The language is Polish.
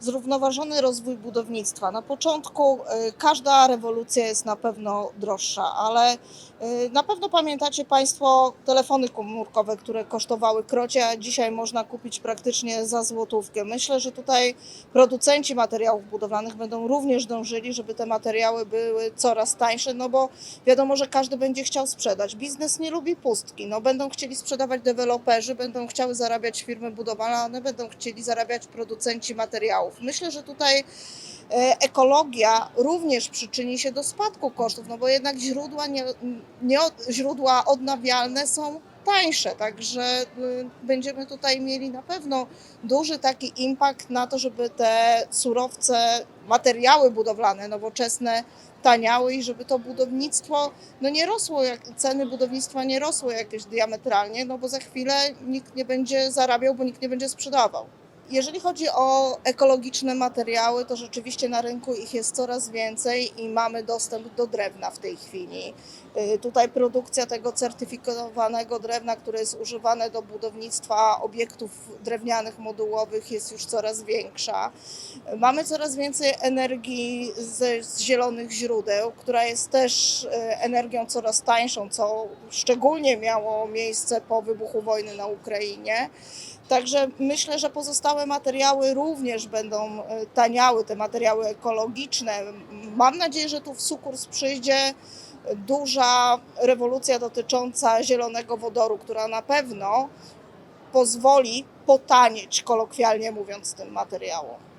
Zrównoważony rozwój budownictwa. Na początku y, każda rewolucja jest na pewno droższa, ale y, na pewno pamiętacie Państwo telefony komórkowe, które kosztowały krocie, a dzisiaj można kupić praktycznie za złotówkę. Myślę, że tutaj producenci materiałów budowlanych będą również dążyli, żeby te materiały były coraz tańsze, no bo wiadomo, że każdy będzie chciał sprzedać. Biznes nie lubi pustki. No, będą chcieli sprzedawać deweloperzy, będą chciały zarabiać firmy budowlane, będą chcieli zarabiać producenci materiałów. Myślę, że tutaj e, ekologia również przyczyni się do spadku kosztów, no bo jednak źródła, nie, nie, źródła odnawialne są tańsze, także y, będziemy tutaj mieli na pewno duży taki impact na to, żeby te surowce, materiały budowlane nowoczesne taniały i żeby to budownictwo no nie rosło, jak, ceny budownictwa nie rosły jakieś diametralnie, no bo za chwilę nikt nie będzie zarabiał, bo nikt nie będzie sprzedawał. Jeżeli chodzi o ekologiczne materiały, to rzeczywiście na rynku ich jest coraz więcej i mamy dostęp do drewna w tej chwili. Y, Tutaj produkcja tego certyfikowanego drewna, które jest używane do budownictwa obiektów drewnianych modułowych jest już coraz większa. Y, Mamy coraz więcej energii ze, z zielonych źródeł, która jest też y, energią coraz tańszą, co szczególnie miało miejsce po wybuchu wojny na Ukrainie. Także myślę, że pozostałe materiały również będą e, taniały, te materiały ekologiczne. Mam nadzieję, że tu w Sukurs przyjdzie duża rewolucja dotycząca zielonego wodoru, która na pewno pozwoli potanieć, kolokwialnie mówiąc, tym materiałom.